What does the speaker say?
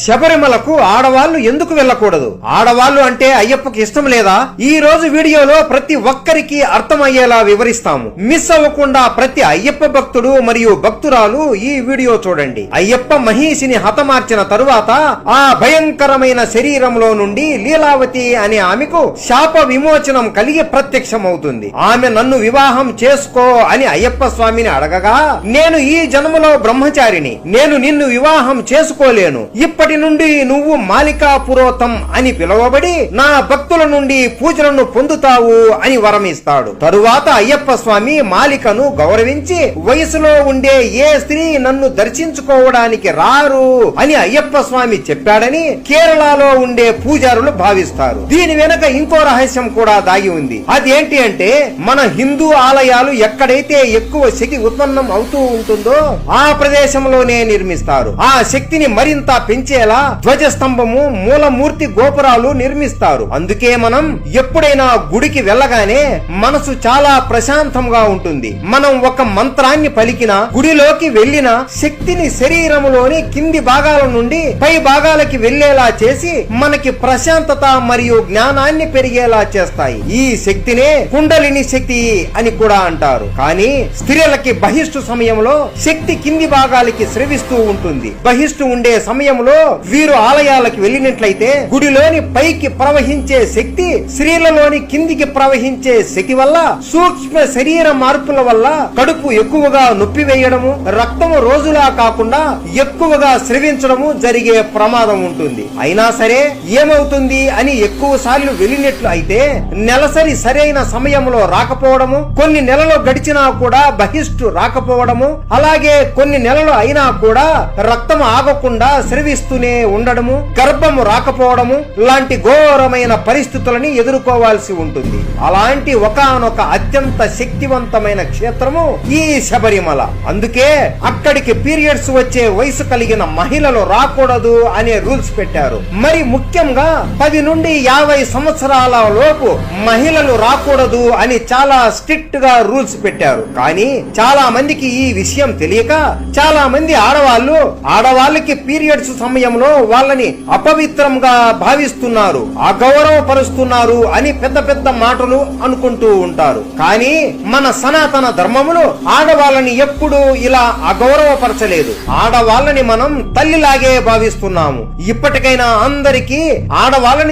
శబరిమలకు ఆడవాళ్ళు ఎందుకు వెళ్ళకూడదు? ఆడవాళ్ళు అంటే అయ్యప్పకి ఇష్టం లేదా? ఈ రోజు వీడియోలో ప్రతి ఒక్కరికి అర్థమయ్యేలా వివరిస్తాము. మిస్ అవ్వకుండా ప్రతి అయ్యప్ప భక్తుడు మరియు భక్తురాలు ఈ వీడియో చూడండి. అయ్యప్ప మహిషిని హతమార్చిన తరువాత ఆ భయంకరమైన శరీరంలో నుండి లీలావతి అనే ఆమెకు శాప విమోచనం కలిగి ప్రత్యక్షమవుతుంది. ఆమె నన్ను వివాహం చేసుకో అని అయ్యప్ప స్వామిని అడగగా నేను ఈ జన్మలో బ్రహ్మచారిని. నేను నిన్ను వివాహం చేసుకోలేను. ఇప్పటి నుండి నువ్వు మాలికా పురోతం అని పిలువబడి నా భక్తుల నుండి పూజలను పొందుతావు అని వరమిస్తాడు. తరువాత అయ్యప్ప స్వామి మాలికను గౌరవించి వయసులో ఉండే ఏ స్త్రీ నన్ను దర్శించుకోవడానికి రారు అని అయ్యప్ప స్వామి చెప్పాడని కేరళలో ఉండే పూజారులు భావిస్తారు. దీని వెనక ఇంకో రహస్యం కూడా దాగి ఉంది. అదేంటి అంటే మన హిందూ ఆలయాలు ఎక్కడైతే ఎక్కువ శక్తి ఉత్పన్నం అవుతూ ఉంటుందో ఆ ప్రదేశంలోనే నిర్మిస్తారు. ఆ శక్తిని మరింత పెంచి పెంచేలా ధ్వజస్తంభము మూలమూర్తి గోపురాలు నిర్మిస్తారు. అందుకే మనం ఎప్పుడైనా గుడికి వెళ్ళగానే మనసు చాలా ప్రశాంతంగా ఉంటుంది. మనం ఒక మంత్రాన్ని పలికిన గుడిలోకి వెళ్ళిన శక్తిని శరీరములోని కింది భాగాల నుండి పై భాగాలకి వెళ్ళేలా చేసి మనకి ప్రశాంతత మరియు జ్ఞానాన్ని పెరిగేలా చేస్తాయి. ఈ శక్తినే కుండలిని శక్తి అని కూడా అంటారు. కానీ స్త్రీలకి బహిష్టు సమయంలో శక్తి కింది భాగాలకి స్రవిస్తూ ఉంటుంది. బహిష్టు ఉండే సమయంలో వీరు ఆలయాలకు వెళ్ళినట్లయితే గుడిలోని పైకి ప్రవహించే శక్తి స్త్రీలలోని కిందికి ప్రవహించే శక్తి వల్ల సూక్ష్మ శరీర మార్పుల వల్ల కడుపు ఎక్కువగా నొప్పి వేయడము రక్తము రోజులా కాకుండా ఎక్కువగా స్రవించడము జరిగే ప్రమాదం ఉంటుంది. అయినా సరే ఏమవుతుంది అని ఎక్కువ సార్లు వెళ్ళినట్లు అయితే నెలసరి సరైన సమయంలో రాకపోవడము కొన్ని నెలలు గడిచినా కూడా బహిష్టు రాకపోవడము అలాగే కొన్ని నెలలు అయినా కూడా రక్తం ఆగకుండా స్రవిస్తూనే ఉండడము గర్భము రాకపోవడము లాంటి ఘోరమైన పరిస్థితులని ఎదుర్కోవాల్సి ఉంటుంది. అలాంటి ఒకనొక అత్యంత శక్తివంతమైన క్షేత్రము ఈ శబరిమల. అందుకే అక్కడికి పీరియడ్స్ వచ్చే వయసు కలిగిన మహిళలు రాకూడదు అనే రూల్స్ పెట్టారు. మరి ముఖ్యంగా పది నుండి యాభై సంవత్సరాల లోపు మహిళలు రాకూడదు అని చాలా స్ట్రిక్ట్గా రూల్స్ పెట్టారు. కానీ చాలా మందికి ఈ విషయం తెలియక చాలా మంది ఆడవాళ్ళు ఆడవాళ్ళకి పీరియడ్స్ సమయంలో వాళ్ళని అపవిత్రంగా భావిస్తున్నారు అగౌరవపరుస్తున్నారు అని పెద్ద పెద్ద మాటలు అనుకుంటూ ఉంటారు. కానీ మన సనాతన ధర్మములు ఆడవాళ్ళని ఎప్పుడూ ఇలా అగౌరవపరచలేదు. ఆడవాళ్ళని మనం తల్లిలాగే భావిస్తున్నాము. ఇప్పటికైనా అందరికీ ఆడవాళ్ళని